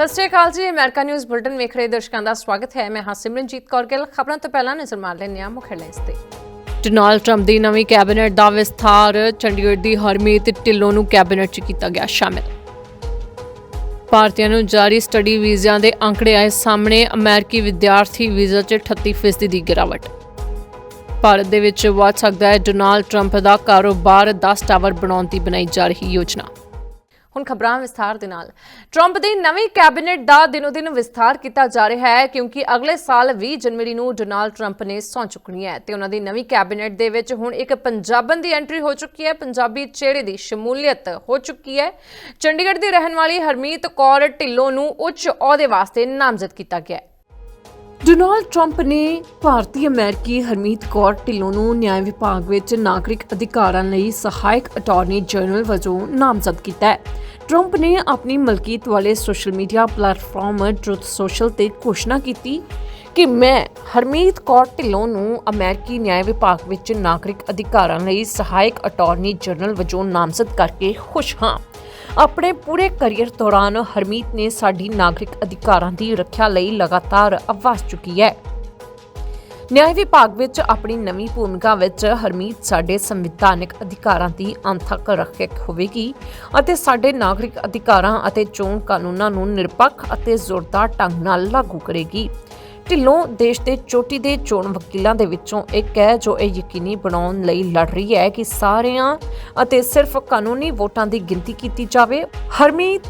ਸਤਿ ਸ਼੍ਰੀ ਅਕਾਲ ਜੀ, America news bulletin ਵੇਖ ਰਹੇ ਦਰਸ਼ਕਾਂ ਦਾ ਸਵਾਗਤ ਹੈ। ਮੈਂ ਹਾਂ ਸਿਮਰਨਜੀਤ ਕੌਰ ਗਿੱਲ। ਖਬਰਾਂ ਤੋਂ ਪਹਿਲਾਂ ਨਜ਼ਰ ਮਾਰ ਲੈਂਦੇ ਹਾਂ ਮੁੱਖ ਹੈਡਲਾਈਨਸ ਤੇ। ਡੋਨਾਲਡ ਟਰੰਪ ਦੀ ਨਵੀਂ ਕੈਬਨਿਟ ਦਾ ਵਿਸਥਾਰ, ਚੰਡੀਗੜ੍ਹ ਦੀ ਹਰਮੀਤ ਢਿੱਲੋਂ ਨੂੰ ਕੈਬਨਿਟ 'ਚ ਕੀਤਾ ਗਿਆ ਸ਼ਾਮਿਲ। ਭਾਰਤੀਆਂ ਨੂੰ ਜਾਰੀ ਸਟੱਡੀ ਵੀਜ਼ਿਆਂ ਦੇ ਅੰਕੜੇ ਆਏ ਸਾਹਮਣੇ ਅਮਰੀਕੀ ਵਿਦਿਆਰਥੀ ਵੀਜ਼ਾ 'ਚ 38% ਦੀ ਗਿਰਾਵਟ। ਭਾਰਤ ਦੇ ਵਿੱਚ ਵੱਧ ਸਕਦਾ ਹੈ ਡੋਨਾਲਡ ਟਰੰਪ ਦਾ ਕਾਰੋਬਾਰ 10 ਟਾਵਰ ਬਣਾਉਣ ਦੀ ਬਣਾਈ ਜਾ ਰਹੀ ਯੋਜਨਾ। ਹੁਣ ਖਬਰਾਂ ਵਿਸਥਾਰ ਦੇ ਨਾਲ। ਟਰੰਪ ਦੀ ਨਵੀਂ ਕੈਬਨਿਟ ਦਾ ਦਿਨੋ-ਦਿਨ ਵਿਸਥਾਰ ਕੀਤਾ ਜਾ ਰਿਹਾ ਹੈ, ਕਿਉਂਕਿ ਅਗਲੇ ਸਾਲ 20 ਜਨਵਰੀ ਨੂੰ ਡੋਨਾਲਡ ਟਰੰਪ ਨੇ ਸਹੁੰ ਚੁੱਕਣੀ ਹੈ ਤੇ ਉਹਨਾਂ ਦੀ ਨਵੀਂ ਕੈਬਨਿਟ ਦੇ ਵਿੱਚ ਹੁਣ ਇੱਕ ਪੰਜਾਬਣ ਦੀ ਐਂਟਰੀ ਹੋ ਚੁੱਕੀ ਹੈ। ਪੰਜਾਬੀ ਚਿਹਰੇ ਦੀ ਸ਼ਮੂਲੀਅਤ ਹੋ ਚੁੱਕੀ ਹੈ। ਚੰਡੀਗੜ੍ਹ ਦੀ ਰਹਿਣ ਵਾਲੀ ਹਰਮੀਤ ਕੌਰ ਢਿੱਲੋਂ ਨੂੰ ਉੱਚ ਅਹੁਦੇ ਵਾਸਤੇ ਨਾਮਜ਼ਦ ਕੀਤਾ ਗਿਆ ਹੈ। ਡੋਨਾਲਡ ਟਰੰਪ ਨੇ ਭਾਰਤੀ ਅਮਰੀਕੀ ਹਰਮੀਤ ਕੌਰ ਢਿੱਲੋਂ ਨੂੰ ਨਿਆਂ ਵਿਭਾਗ ਵਿੱਚ ਨਾਗਰਿਕ ਅਧਿਕਾਰਾਂ ਲਈ ਸਹਾਇਕ ਅਟਾਰਨੀ ਜਨਰਲ ਵਜੋਂ ਨਾਮਜ਼ਦ ਕੀਤਾ ਹੈ। ਟਰੰਪ ਨੇ ਆਪਣੀ ਮਲਕੀਤ ਵਾਲੇ social media platform Truth Social ਤੇ ਘੋਸ਼ਣਾ ਕੀਤੀ ਕਿ ਮੈਂ ਹਰਮੀਤ ਕੌਰ ਢਿੱਲੋਂ ਨੂੰ ਅਮਰੀਕੀ ਨਿਆਂ ਵਿਭਾਗ ਵਿੱਚ ਨਾਗਰਿਕ ਅਧਿਕਾਰਾਂ ਲਈ ਸਹਾਇਕ ਅਟਾਰਨੀ ਜਨਰਲ ਵਜੋਂ ਨਾਮਜ਼ਦ ਕਰਕੇ ਖੁਸ਼ ਹਾਂ। ਆਪਣੇ ਪੂਰੇ ਕੈਰੀਅਰ ਦੌਰਾਨ ਹਰਮੀਤ ਨੇ ਸਾਡੀ ਨਾਗਰਿਕ ਅਧਿਕਾਰਾਂ ਦੀ ਰੱਖਿਆ ਲਈ ਲਗਾਤਾਰ ਆਵਾਜ਼ ਚੁੱਕੀ ਹੈ। ਨਿਆਂ ਵਿਭਾਗ ਵਿੱਚ ਆਪਣੀ ਨਵੀਂ ਭੂਮਿਕਾ ਵਿੱਚ ਹਰਮੀਤ ਸਾਡੇ ਸੰਵਿਧਾਨਿਕ ਅਧਿਕਾਰਾਂ ਦੀ ਅੰਤਕ ਰੱਖਿਅਕ ਹੋਵੇਗੀ ਅਤੇ ਸਾਡੇ ਨਾਗਰਿਕ ਅਧਿਕਾਰਾਂ ਅਤੇ ਚੋਣ ਕਾਨੂੰਨਾਂ ਨੂੰ ਨਿਰਪੱਖ ਅਤੇ ਜ਼ੋਰਦਾਰ ਢੰਗ ਨਾਲ ਲਾਗੂ ਕਰੇਗੀ। ਢਿੱਲੋਂ ਦੇਸ਼ ਦੇ ਚੋਟੀ ਦੇ ਚੋਣ ਵਕੀਲਾਂ ਦੇ ਵਿੱਚੋਂ ਇੱਕ ਹੈ ਜੋ ਇਹ ਯਕੀਨੀ ਬਣਾਉਣ ਲਈ ਲੜ ਰਹੀ ਹੈ ਕਿ ਸਾਰਿਆਂ ਅਤੇ ਸਿਰਫ ਕਾਨੂੰਨੀ ਵੋਟਾਂ ਦੀ ਗਿਣਤੀ ਕੀਤੀ ਜਾਵੇ। ਹਰਮੀਤ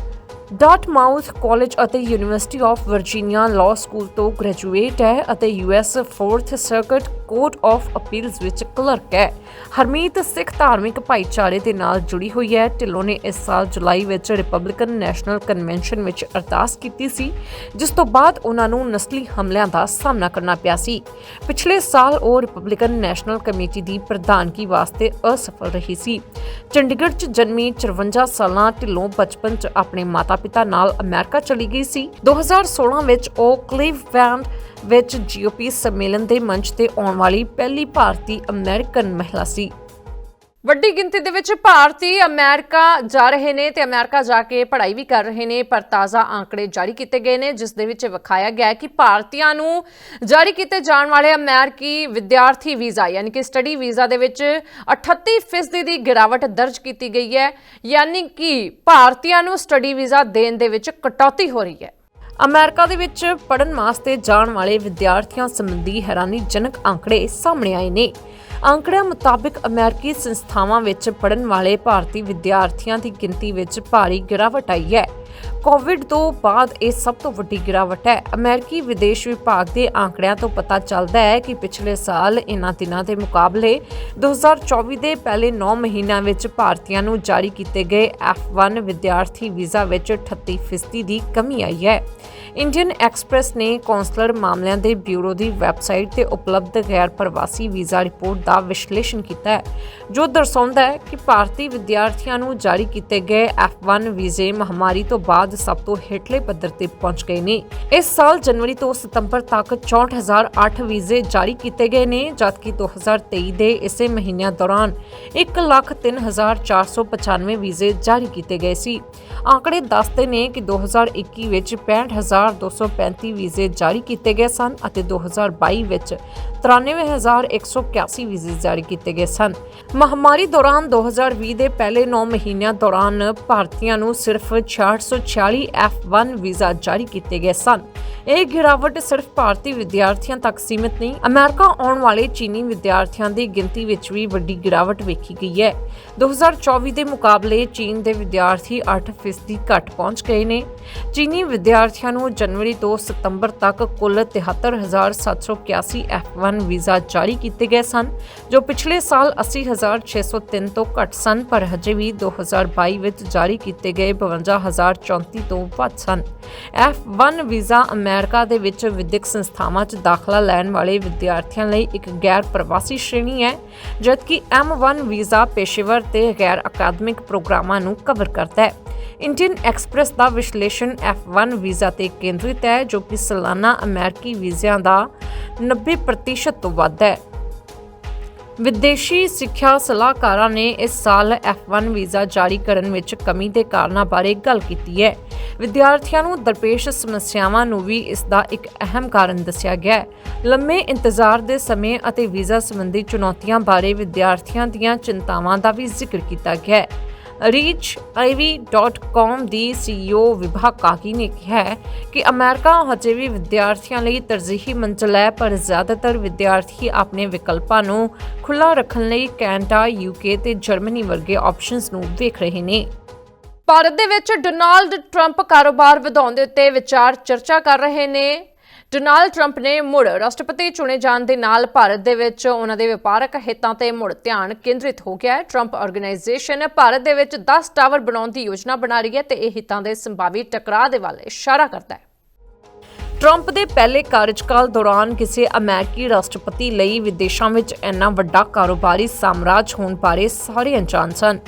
ਡਾਟਮਾਊਥ ਕਾਲਜ ਅਤੇ university of Virginia law school ਤੋਂ ਗ੍ਰੈਜੂਏਟ ਹੈ ਅਤੇ US 4th circuit court of appeals ਵਿੱਚ ਕਲਰਕ ਹੈ। ਹਰਮੀਤ ਸਿੱਖ ਧਾਰਮਿਕ ਭਾਈਚਾਰੇ ਦੇ ਨਾਲ ਜੁੜੀ ਹੋਈ ਹੈ। ਢਿੱਲੋਂ ਨੇ ਇਸ ਸਾਲ ਜੁਲਾਈ ਵਿੱਚ ਰਿਪਬਲਿਕਨ ਨੈਸ਼ਨਲ ਕਨਵੈਨਸ਼ਨ ਵਿੱਚ ਅਰਦਾਸ ਕੀਤੀ ਸੀ, ਜਿਸ ਤੋਂ ਬਾਅਦ ਉਹਨਾਂ ਨੂੰ ਨਸਲੀ ਹਮਲਿਆਂ ਦਾ ਸਾਹਮਣਾ ਕਰਨਾ ਪਿਆ ਸੀ। ਪਿਛਲੇ ਸਾਲ ਉਹ ਰਿਪਬਲਿਕਨ ਨੈਸ਼ਨਲ ਕਮੇਟੀ ਦੀ ਪ੍ਰਧਾਨਗੀ ਵਾਸਤੇ ਅਸਫਲ ਰਹੀ ਸੀ। ਚੰਡੀਗੜ੍ਹ 'ਚ ਜਨਮੀ 54 ਸਾਲਾਂ ਢਿੱਲੋਂ ਬਚਪਨ 'ਚ ਆਪਣੇ ਮਾਤਾ ਮਾਤਾ-ਪਿਤਾ ਨਾਲ ਅਮਰੀਕਾ ਚਲੀ ਗਈ ਸੀ। 2016 ਵਿੱਚ ਉਹ ਕਲੀਵਲੈਂਡ ਵਿੱਚ ਜੀਓਪੀ ਸੰਮੇਲਨ ਦੇ ਮੰਚ ਤੇ ਆਉਣ ਵਾਲੀ ਪਹਿਲੀ ਭਾਰਤੀ ਅਮਰੀਕਨ ਮਹਿਲਾ ਸੀ। ਵੱਡੀ ਗਿਣਤੀ ਦੇ ਵਿੱਚ ਭਾਰਤੀ ਅਮਰੀਕਾ ਜਾ ਰਹੇ ਨੇ ਤੇ ਅਮਰੀਕਾ ਜਾ ਕੇ ਪੜ੍ਹਾਈ ਵੀ ਕਰ ਰਹੇ ਨੇ, ਪਰ ਤਾਜ਼ਾ ਆંકੜੇ ਜਾਰੀ ਕੀਤੇ ਗਏ ਨੇ, ਜਿਸ ਦੇ ਵਿੱਚ ਵਿਖਾਇਆ ਗਿਆ ਹੈ ਕਿ ਭਾਰਤੀਆਂ ਨੂੰ ਜਾਰੀ ਕੀਤੇ ਜਾਣ ਵਾਲੇ ਅਮਰੀਕੀ ਵਿਦਿਆਰਥੀ ਵੀਜ਼ਾ, ਯਾਨੀ ਕਿ ਸਟੱਡੀ ਵੀਜ਼ਾ ਦੇ ਵਿੱਚ 38% ਦੀ ਗਿਰਾਵਟ ਦਰਜ ਕੀਤੀ ਗਈ ਹੈ, ਯਾਨੀ ਕਿ ਭਾਰਤੀਆਂ ਨੂੰ ਸਟੱਡੀ ਵੀਜ਼ਾ ਦੇਣ ਦੇ ਵਿੱਚ ਕਟੌਤੀ ਹੋ ਰਹੀ ਹੈ। ਅਮਰੀਕਾ ਦੇ ਵਿੱਚ ਪੜਨ ਵਾਸਤੇ ਜਾਣ ਵਾਲੇ ਵਿਦਿਆਰਥੀਆਂ ਸੰਬੰਧੀ ਹੈਰਾਨੀਜਨਕ ਆંકੜੇ ਸਾਹਮਣੇ ਆਏ ਨੇ। ਅੰਕੜਿਆਂ ਮੁਤਾਬਕ ਅਮਰੀਕੀ ਸੰਸਥਾਵਾਂ ਵਿੱਚ ਪੜਨ ਵਾਲੇ ਭਾਰਤੀ ਵਿਦਿਆਰਥੀਆਂ ਦੀ ਗਿਣਤੀ ਵਿੱਚ ਭਾਰੀ ਗਿਰਾਵਟ ਆਈ ਹੈ। ਕੋਵਿਡ ਤੋਂ ਬਾਅਦ ਇਹ ਸਭ ਤੋਂ ਵੱਡੀ ਗਿਰਾਵਟ ਹੈ। ਅਮਰੀਕੀ ਵਿਦੇਸ਼ ਵਿਭਾਗ ਦੇ ਆંકੜਿਆਂ ਤੋਂ ਪਤਾ ਚੱਲਦਾ ਹੈ ਕਿ ਪਿਛਲੇ ਸਾਲ ਇਨ੍ਹਾਂ ਦਿਨਾਂ ਦੇ ਮੁਕਾਬਲੇ 2024 ਦੇ ਪਹਿਲੇ 9 ਮਹੀਨਿਆਂ ਵਿੱਚ ਭਾਰਤੀਆਂ ਨੂੰ ਜਾਰੀ ਕੀਤੇ ਗਏ F1 ਵਿਦਿਆਰਥੀ ਵੀਜ਼ਾ ਵਿੱਚ 38% ਦੀ ਕਮੀ ਆਈ ਹੈ। ਇੰਡੀਅਨ ਐਕਸਪ੍ਰੈਸ ਨੇ ਕੌਂਸਲਰ ਮਾਮਲਿਆਂ ਦੇ ਬਿਊਰੋ ਦੀ ਵੈਬਸਾਈਟ ਤੇ ਉਪਲਬਧ ਗੈਰ ਪ੍ਰਵਾਸੀ ਵੀਜ਼ਾ ਰਿਪੋਰਟ ਦਾ ਵਿਸ਼ਲੇਸ਼ਣ ਕੀਤਾ ਹੈ, ਜੋ ਦਰਸਾਉਂਦਾ ਹੈ ਕਿ ਭਾਰਤੀ ਵਿਦਿਆਰਥੀਆਂ ਨੂੰ ਜਾਰੀ ਕੀਤੇ ਗਏ F1 ਵੀਜ਼ੇ ਮਹਾਮਾਰੀ ਤੋਂ ਬਾਅਦ ਸਭ ਤੋਂ ਹੇਠਲੇ ਪੱਧਰ ਤੇ ਪਹੁੰਚ ਗਏ ਨੇ। ਇਸ ਸਾਲ ਜਨਵਰੀ ਤੋਂ ਸਤੰਬਰ ਤੱਕ 64008 ਵੀਜ਼ੇ ਜਾਰੀ ਕੀਤੇ ਗਏ ਨੇ, ਜਦਕਿ 2023 ਦੇ ਇਸੇ ਮਹੀਨਿਆਂ ਦੌਰਾਨ 103495 ਵੀਜ਼ੇ ਜਾਰੀ ਕੀਤੇ ਗਏ ਸੀ। ਆંકੜੇ ਦੱਸਦੇ ਨੇ ਕਿ 2021 ਵਿੱਚ 65235 ਵੀਜ਼ੇ ਜਾਰੀ ਕੀਤੇ ਗਏ ਸਨ ਅਤੇ 2022 ਵਿੱਚ 93181 ਵੀਜ਼ੇ ਜਾਰੀ ਕੀਤੇ ਗਏ ਸਨ। ਮਹਾਮਾਰੀ ਦੌਰਾਨ 2020 ਦੇ ਪਹਿਲੇ 9 ਮਹੀਨਿਆਂ ਦੌਰਾਨ ਭਾਰਤੀਆਂ ਨੂੰ ਸਿਰਫ 646 F1 ਵੀਜ਼ਾ ਜਾਰੀ ਕੀਤੇ ਗਏ ਸਨ। ਇਹ ਗਿਰਾਵਟ ਸਿਰਫ ਭਾਰਤੀ ਵਿਦਿਆਰਥੀਆਂ ਤੱਕ ਸੀਮਿਤ ਨਹੀਂ, ਅਮਰੀਕਾ ਆਉਣ ਵਾਲੇ ਚੀਨੀ ਵਿਦਿਆਰਥੀਆਂ ਦੀ ਗਿਣਤੀ ਵਿੱਚ ਵੀ ਵੱਡੀ ਗਿਰਾਵਟ ਵੇਖੀ ਗਈ ਹੈ। 2024 ਦੇ ਮੁਕਾਬਲੇ ਚੀਨ ਦੇ ਵਿਦਿਆਰਥੀ 8% ਘੱਟ ਪਹੁੰਚ ਗਏ ਨੇ। ਚੀਨੀ ਵਿਦਿਆਰਥੀਆਂ ਨੂੰ ਜਨਵਰੀ ਤੋਂ ਸਤੰਬਰ ਤੱਕ ਕੁੱਲ 73781 F1 ਵੀਜ਼ਾ ਜਾਰੀ ਕੀਤੇ ਗਏ ਸਨ, ਜੋ ਪਿਛਲੇ ਸਾਲ 80603 ਤੋਂ ਘੱਟ ਸਨ, ਪਰ ਹਜੇ ਵੀ 2022 ਵਿੱਚ ਜਾਰੀ ਕੀਤੇ ਗਏ 52034 ਤੋਂ ਵੱਧ ਸਨ। F1 ਵੀਜ਼ਾ ਅਮਰੀਕਾ ਦੇ ਵਿੱਚ ਵਿਦਿਅਕ ਸੰਸਥਾਵਾਂ 'ਚ ਦਾਖਲਾ ਲੈਣ ਵਾਲੇ ਵਿਦਿਆਰਥੀਆਂ ਲਈ ਇੱਕ ਗੈਰ ਪ੍ਰਵਾਸੀ ਸ਼੍ਰੇਣੀ ਹੈ, ਜਦਕਿ M1 ਵੀਜ਼ਾ ਪੇਸ਼ੇਵਰ ਤੇ ਗੈਰ ਅਕਾਦਮਿਕ ਪ੍ਰੋਗਰਾਮਾਂ ਨੂੰ ਕਵਰ ਕਰਦਾ ਹੈ। ਇੰਡੀਅਨ ਐਕਸਪ੍ਰੈਸ ਦਾ ਵਿਸ਼ਲੇਸ਼ਣ F1 ਵੀਜ਼ਾ ਤੇ ਕੇਂਦਰਿਤ ਹੈ, ਜੋ ਕਿ ਸਾਲਾਨਾ ਅਮਰੀਕੀ ਵੀਜ਼ਿਆਂ ਦਾ 90% ਤੋਂ ਵੱਧ ਹੈ। ਵਿਦੇਸ਼ੀ ਸਿੱਖਿਆ ਸਲਾਹਕਾਰਾਂ ਨੇ ਇਸ ਸਾਲ F1 ਵੀਜ਼ਾ ਜਾਰੀ ਕਰਨ ਵਿੱਚ ਕਮੀ ਦੇ ਕਾਰਨਾਂ ਬਾਰੇ ਗੱਲ ਕੀਤੀ ਹੈ। ਵਿਦਿਆਰਥੀਆਂ ਨੂੰ ਦਰਪੇਸ਼ ਸਮੱਸਿਆਵਾਂ ਨੂੰ ਵੀ ਇਸ ਦਾ ਇੱਕ ਅਹਿਮ ਕਾਰਨ ਦੱਸਿਆ ਗਿਆ ਹੈ। ਲੰਮੇ ਇੰਤਜ਼ਾਰ ਦੇ ਸਮੇਂ ਅਤੇ ਵੀਜ਼ਾ ਸੰਬੰਧੀ ਚੁਣੌਤੀਆਂ ਬਾਰੇ ਵਿਦਿਆਰਥੀਆਂ ਦੀਆਂ ਚਿੰਤਾਵਾਂ ਦਾ ਵੀ ਜ਼ਿਕਰ ਕੀਤਾ ਗਿਆ ਹੈ। reachivy.com ਦੀ CEO ਵਿਭਾ ਕਾਕੀ ਨੇ ਕਿਹਾ ਕਿ ਅਮਰੀਕਾ ਹਜੇ ਵੀ ਵਿਦਿਆਰਥੀਆਂ ਲਈ ਤਰਜੀਹੀ ਮੰਜ਼ਿਲ ਹੈ ਪਰ ਜ਼ਿਆਦਾਤਰ ਵਿਦਿਆਰਥੀ ਆਪਣੇ ਵਿਕਲਪਾਂ ਨੂੰ ਖੁੱਲ੍ਹਾ ਰੱਖਣ ਲਈ ਕੈਨੇਡਾ, ਯੂਕੇ ਤੇ ਜਰਮਨੀ ਵਰਗੇ ਆਪਸ਼ਨਸ ਨੂੰ ਵੇਖ ਰਹੇ ਨੇ। ਭਾਰਤ ਦੇ ਵਿੱਚ ਡੋਨਾਲਡ ਟਰੰਪ ਕਾਰੋਬਾਰ ਵਧਾਉਣ ਦੇ ਉੱਤੇ ਵਿਚਾਰ ਚਰਚਾ ਕਰ ਰਹੇ ਨੇ। ਡੋਨਾਲਡ ਟਰੰਪ ਨੇ ਮੁੜ ਰਾਸ਼ਟਰਪਤੀ ਚੁਣੇ ਜਾਣ ਦੇ ਨਾਲ ਭਾਰਤ ਦੇ ਵਿੱਚ ਉਹਨਾਂ ਦੇ ਵਪਾਰਕ ਹਿੱਤਾਂ ਤੇ ਮੁੜ ਧਿਆਨ ਕੇਂਦਰਿਤ ਹੋ ਗਿਆ ਹੈ। ਟਰੰਪ ਆਰਗੇਨਾਈਜੇਸ਼ਨ ਭਾਰਤ ਦੇ ਵਿੱਚ 10 ਟਾਵਰ ਬਣਾਉਣ ਦੀ ਯੋਜਨਾ ਬਣਾ ਰਹੀ ਹੈ ਤੇ ਇਹ ਹਿੱਤਾਂ ਦੇ ਸੰਭਾਵੀ ਟਕਰਾਅ ਦੇ ਵੱਲ ਇਸ਼ਾਰਾ ਕਰਦਾ ਹੈ। ਟਰੰਪ ਦੇ ਪਹਿਲੇ ਕਾਰਜਕਾਲ ਦੌਰਾਨ ਕਿਸੇ ਅਮਰੀਕੀ ਰਾਸ਼ਟਰਪਤੀ ਲਈ ਵਿਦੇਸ਼ਾਂ ਵਿੱਚ ਇੰਨਾ ਵੱਡਾ ਕਾਰੋਬਾਰੀ ਸਾਮਰਾਜ ਹੋਣ ਬਾਰੇ ਸਾਰੇ ਅਣਜਾਣ ਸਨ।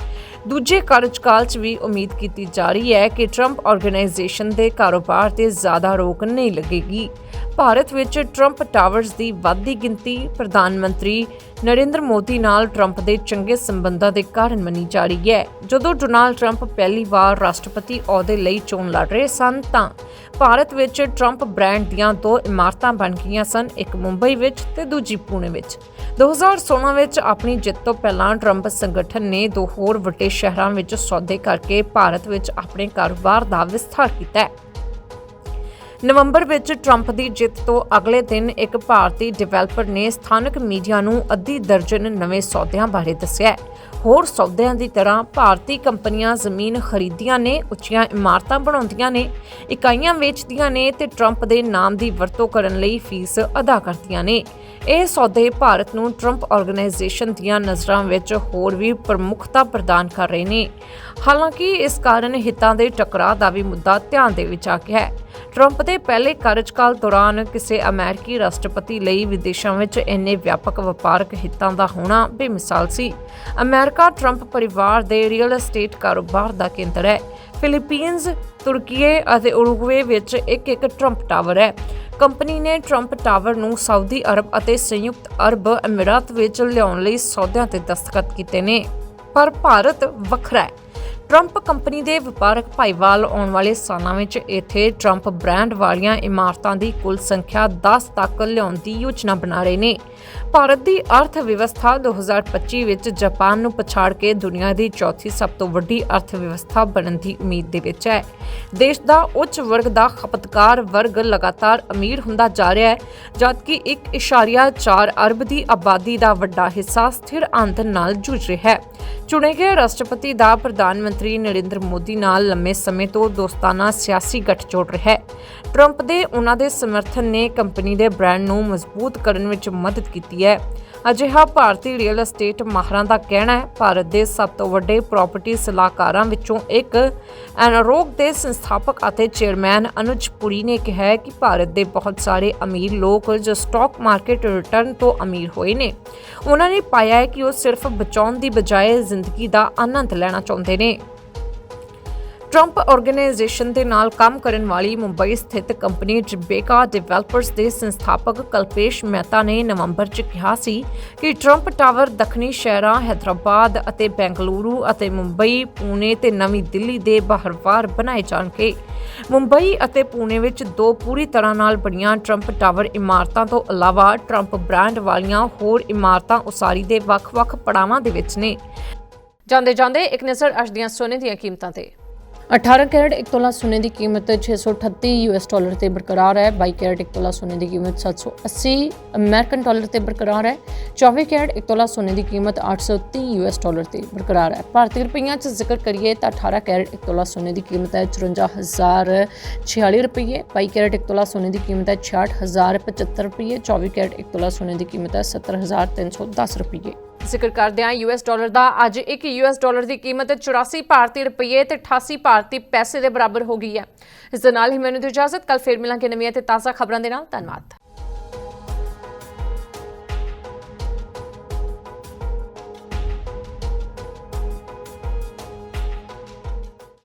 ਦੂਜੇ ਕਾਰਜਕਾਲ 'ਚ ਵੀ ਉਮੀਦ ਕੀਤੀ ਜਾ ਰਹੀ ਹੈ ਕਿ ਟਰੰਪ ਆਰਗੇਨਾਈਜੇਸ਼ਨ ਦੇ ਕਾਰੋਬਾਰ ਤੇ ਜ਼ਿਆਦਾ ਰੋਕ ਨਹੀਂ ਲੱਗੇਗੀ। ਭਾਰਤ ਵਿੱਚ ਟਰੰਪ ਟਾਵਰਸ ਦੀ ਵੱਧਦੀ ਗਿਣਤੀ ਪ੍ਰਧਾਨ ਮੰਤਰੀ ਨਰਿੰਦਰ ਮੋਦੀ ਨਾਲ ਟਰੰਪ ਦੇ ਚੰਗੇ ਸੰਬੰਧਾਂ ਦੇ ਕਾਰਨ ਮੰਨੀ ਜਾ ਰਹੀ ਹੈ। ਜਦੋਂ ਡੋਨਾਲਡ ਟਰੰਪ ਪਹਿਲੀ ਵਾਰ ਰਾਸ਼ਟਰਪਤੀ ਅਹੁਦੇ ਲਈ ਚੋਣ ਲੜ ਰਹੇ ਸਨ ਤਾਂ ਭਾਰਤ ਵਿੱਚ ਟਰੰਪ ਬ੍ਰਾਂਡ ਦੀਆਂ ਦੋ ਇਮਾਰਤਾਂ ਬਣ ਗਈਆਂ ਸਨ, ਇੱਕ ਮੁੰਬਈ ਵਿੱਚ ਤੇ ਦੂਜੀ ਪੁਣੇ ਵਿੱਚ। 2016 ਵਿੱਚ ਆਪਣੀ ਜਿੱਤ ਤੋਂ ਪਹਿਲਾਂ ਟਰੰਪ ਸੰਗਠਨ ਨੇ ਦੋ ਹੋਰ ਵੱਡੇ ਸ਼ਹਿਰਾਂ ਵਿੱਚ ਸੌਦੇ ਕਰਕੇ ਭਾਰਤ ਵਿੱਚ ਆਪਣੇ ਕਾਰੋਬਾਰ ਦਾ ਵਿਸਥਾਰ ਕੀਤਾ ਹੈ। ਨਵੰਬਰ ਵਿੱਚ ਟਰੰਪ ਦੀ ਜਿੱਤ ਤੋਂ ਅਗਲੇ ਦਿਨ ਇੱਕ ਭਾਰਤੀ ਡਿਵੈਲਪਰ ਨੇ ਸਥਾਨਕ ਮੀਡੀਆ ਨੂੰ ਅੱਧੀ ਦਰਜਨ ਨਵੇਂ ਸੌਦਿਆਂ ਬਾਰੇ ਦੱਸਿਆ ਹੋਰ ਸੌਦਿਆਂ ਦੀ ਤਰ੍ਹਾਂ ਭਾਰਤੀ ਕੰਪਨੀਆਂ ਜ਼ਮੀਨ ਖਰੀਦੀਆਂ ਨੇ, ਉੱਚੀਆਂ ਇਮਾਰਤਾਂ ਬਣਾਉਂਦੀਆਂ ਨੇ, ਇਕਾਈਆਂ ਵੇਚਦੀਆਂ ਨੇ ਤੇ ਟਰੰਪ ਦੇ ਨਾਮ ਦੀ ਵਰਤੋਂ ਕਰਨ ਲਈ ਫੀਸ ਅਦਾ ਕਰਦੀਆਂ ਨੇ। ਇਹ ਸੌਦੇ ਭਾਰਤ ਨੂੰ ਟਰੰਪ ਆਰਗੇਨਾਈਜੇਸ਼ਨ ਦੀਆਂ ਨਜ਼ਰਾਂ ਵਿੱਚ ਹੋਰ ਵੀ ਪ੍ਰਮੁੱਖਤਾ ਪ੍ਰਦਾਨ ਕਰ ਰਹੇ ਨੇ। ਹਾਲਾਂਕਿ ਇਸ ਕਾਰਨ ਹਿੱਤਾਂ ਦੇ ਟਕਰਾਅ ਦਾ ਵੀ ਮੁੱਦਾ ਧਿਆਨ ਦੇ ਵਿੱਚ ਆ ਗਿਆ ਹੈ। ਟਰੰਪ ਦੇ ਪਹਿਲੇ ਕਾਰਜਕਾਲ ਦੌਰਾਨ ਕਿਸੇ ਅਮਰੀਕੀ ਰਾਸ਼ਟਰਪਤੀ ਲਈ ਵਿਦੇਸ਼ਾਂ ਵਿੱਚ ਇੰਨੇ ਵਿਆਪਕ ਵਪਾਰਕ ਹਿੱਤਾਂ ਦਾ ਹੋਣਾ ਬੇਮਿਸਾਲ ਸੀ। ਅਮਰੀਕਾ ਟਰੰਪ ਪਰਿਵਾਰ ਦੇ ਰੀਅਲ ਏਸਟੇਟ ਕਾਰੋਬਾਰ ਦਾ ਕੇਂਦਰ ਹੈ। ਫਿਲੀਪੀਨਜ਼, ਤੁਰਕੀਏ ਅਤੇ ਉਰੂਗਵੇ ਵਿੱਚ ਇੱਕ ਇੱਕ ਟਰੰਪ ਟਾਵਰ ਹੈ। ਕੰਪਨੀ ਨੇ ਟਰੰਪ ਟਾਵਰ ਨੂੰ ਸਾਊਦੀ ਅਰਬ ਅਤੇ ਸੰਯੁਕਤ ਅਰਬ ਅਮੀਰਾਤ ਵਿੱਚ ਲਿਆਉਣ ਲਈ ਸੌਦਿਆਂ ਤੇ ਦਸਤਖਤ ਕੀਤੇ ਨੇ। ਪਰ ਭਾਰਤ ਵੱਖਰਾ ਹੈ। ਟਰੰਪ ਕੰਪਨੀ ਦੇ ਵਪਾਰਕ ਭਾਈਵਾਲ ਆਉਣ ਵਾਲੇ ਸਾਲਾਂ ਵਿੱਚ ਇੱਥੇ ਟਰੰਪ ਬ੍ਰਾਂਡ ਵਾਲੀਆਂ ਇਮਾਰਤਾਂ ਦੀ ਕੁੱਲ ਸੰਖਿਆ 10 ਤੱਕ ਲਿਆਉਣ ਦੀ ਯੋਜਨਾ ਬਣਾ ਰਹੇ ਨੇ। ਭਾਰਤ ਦੀ ਅਰਥ ਵਿਵਸਥਾ 2025 ਵਿੱਚ ਜਾਪਾਨ ਨੂੰ ਪਛਾੜ ਕੇ ਦੁਨੀਆ ਦੀ ਚੌਥੀ ਸਭ ਤੋਂ ਵੱਡੀ ਅਰਥ ਵਿਵਸਥਾ ਬਣਨ ਦੀ ਉਮੀਦ ਦੇ ਵਿੱਚ ਹੈ। ਦੇਸ਼ ਦਾ ਉੱਚ ਵਰਗ ਦਾ ਖਪਤਕਾਰ ਵਰਗ ਲਗਾਤਾਰ ਅਮੀਰ ਹੁੰਦਾ ਜਾ ਰਿਹਾ ਹੈ, ਜਦਕਿ 1.4 ਅਰਬ ਦੀ ਆਬਾਦੀ ਦਾ ਵੱਡਾ ਹਿੱਸਾ ਸਥਿਰ ਆਮਦਨ ਨਾਲ ਜੂਝ ਰਿਹਾ ਹੈ। ਚੁਣੇ ਗਏ ਰਾਸ਼ਟਰਪਤੀ ਦਾ ਪ੍ਰਧਾਨ ਮੰਤਰੀ ਨਰਿੰਦਰ ਮੋਦੀ ਨਾਲ ਲੰਮੇ ਸਮੇਂ ਤੋਂ ਦੋਸਤਾਨਾ ਸਿਆਸੀ ਗੱਠਜੋੜ ਰਿਹਾ ਹੈ। ਟਰੰਪ ਦੇ ਉਹਨਾਂ ਦੇ ਸਮਰਥਨ ਨੇ ਕੰਪਨੀ ਦੇ ਬ੍ਰਾਂਡ ਨੂੰ ਮਜ਼ਬੂਤ ਕਰਨ ਵਿੱਚ ਮਦਦ ਕੀਤੀ ਹੈ। ਅਜਿਹਾ ਭਾਰਤੀ ਰੀਅਲ ਏਸਟੇਟ ਮਾਹਰਾਂ ਦਾ ਕਹਿਣਾ ਹੈ, ਭਾਰਤ ਦੇ ਸਭ ਤੋਂ ਵੱਡੇ ਪ੍ਰਾਪਰਟੀ ਸਲਾਹਕਾਰਾਂ ਵਿੱਚੋਂ ਇੱਕ ਐਨਰੋਗ ਦੇ ਸੰਸਥਾਪਕ ਅਤੇ ਚੇਅਰਮੈਨ ਅਨੁਜ ਪੁਰੀ ਨੇ ਕਿਹਾ ਹੈ ਕਿ ਭਾਰਤ ਦੇ ਬਹੁਤ ਸਾਰੇ ਅਮੀਰ ਲੋਕ ਜੋ ਸਟਾਕ ਮਾਰਕੀਟ ਰਿਟਰਨ ਤੋਂ ਅਮੀਰ ਹੋਏ ਨੇ, ਉਹਨਾਂ ਨੇ ਪਾਇਆ ਹੈ ਕਿ ਉਹ ਸਿਰਫ ਬਚਾਉਣ ਦੀ ਬਜਾਏ ਜ਼ਿੰਦਗੀ ਦਾ ਆਨੰਦ ਲੈਣਾ ਚਾਹੁੰਦੇ ਨੇ। ਟਰੰਪ ਆਰਗੇਨਾਈਜੇਸ਼ਨ ਦੇ ਨਾਲ ਕੰਮ ਕਰਨ ਵਾਲੀ ਮੁੰਬਈ ਸਥਿਤ ਕੰਪਨੀ ਜਿਬੇਕਾ ਡਿਵੈਲਪਰਸ ਦੇ ਸੰਸਥਾਪਕ ਕਲਪੇਸ਼ ਮਹਿਤਾ ਨੇ ਨਵੰਬਰ 'ਚ ਕਿਹਾ ਸੀ ਕਿ ਟਰੰਪ ਟਾਵਰ ਦੱਖਣੀ ਸ਼ਹਿਰਾਂ, ਹੈਦਰਾਬਾਦ ਅਤੇ ਬੈਂਗਲੁਰੂ ਅਤੇ ਮੁੰਬਈ ਪੂਨੇ ਤੇ ਨਵੀਂ ਦਿੱਲੀ ਦੇ ਬਾਹਰਵਾਰ ਬਣਾਏ ਜਾਣਗੇ। ਮੁੰਬਈ ਅਤੇ ਪੂਨੇ ਵਿੱਚ ਦੋ ਪੂਰੀ ਤਰ੍ਹਾਂ ਨਾਲ ਬਣੀਆਂ ਟਰੰਪ ਟਾਵਰ ਇਮਾਰਤਾਂ ਤੋਂ ਇਲਾਵਾ ਟਰੰਪ ਬ੍ਰਾਂਡ ਵਾਲੀਆਂ ਹੋਰ ਇਮਾਰਤਾਂ ਉਸਾਰੀ ਦੇ ਵੱਖ-ਵੱਖ ਪੜਾਵਾਂ ਦੇ ਵਿੱਚ ਨੇ। ਜਾਂਦੇ ਜਾਂਦੇ ਇੱਕ ਨਜ਼ਰ ਅੱਜ ਦੀਆਂ ਸੋਨੇ ਦੀਆਂ ਕੀਮਤਾਂ ਤੇ। 18 ਕੈਰਟ 1 ਤੋਲਾ ਸੋਨੇ ਦੀ ਕੀਮਤ 638 ਯੂਐਸ ਡਾਲਰ ਤੇ ਬਰਕਰਾਰ ਹੈ। 22 ਕੈਰਟ 1 ਤੋਲਾ ਸੋਨੇ ਦੀ ਕੀਮਤ 780 ਅਮਰੀਕਨ ਡਾਲਰ ਤੇ ਬਰਕਰਾਰ ਹੈ। 24 ਕੈਰਟ 1 ਤੋਲਾ ਸੋਨੇ ਦੀ ਕੀਮਤ 830 ਯੂਐਸ ਡਾਲਰ ਤੇ ਬਰਕਰਾਰ ਹੈ। ਭਾਰਤੀ ਰੁਪਈਆਂ 'ਚ ਜ਼ਿਕਰ ਕਰੀਏ ਤਾਂ 18 ਕੈਰਟ 1 ਤੋਲਾ ਸੋਨੇ ਦੀ ਕੀਮਤ ਹੈ 54046 ਰੁਪਏ 22 ਕੈਰਟ 1 ਤੋਲਾ ਸੋਨੇ ਦੀ ਕੀਮਤ ਹੈ 66075 ਰੁਪਏ 24 ਕੈਰਟ 1 ਤੋਲਾ ਸੋਨੇ ਦੀ ਕੀਮਤ ਹੈ 70310 ਰੁਪਏ ਜ਼ਿਕਰ ਕਰਦਿਆਂ ਹਾਂ ਯੂਐਸ ਡਾਲਰ ਦਾ ਅੱਜ ਇੱਕ ਯੂਐਸ ਡਾਲਰ ਦੀ ਕੀਮਤ 84 ਭਾਰਤੀ ਰੁਪਏ ਤੇ 88 ਭਾਰਤੀ ਪੈਸੇ ਦੇ ਬਰਾਬਰ ਹੋ ਗਈ ਹੈ। ਇਸ ਦੇ ਨਾਲ ਹੀ ਮੈਨੂੰ ਦੀ ਇਜਾਜ਼ਤ ਕੱਲ ਫੇਰ ਮਿਲਾਂਗੇ ਨਵੀਆਂ ਤੇ ਤਾਜ਼ਾ ਖਬਰਾਂ ਦੇ ਨਾਲ। ਧੰਨਵਾਦ।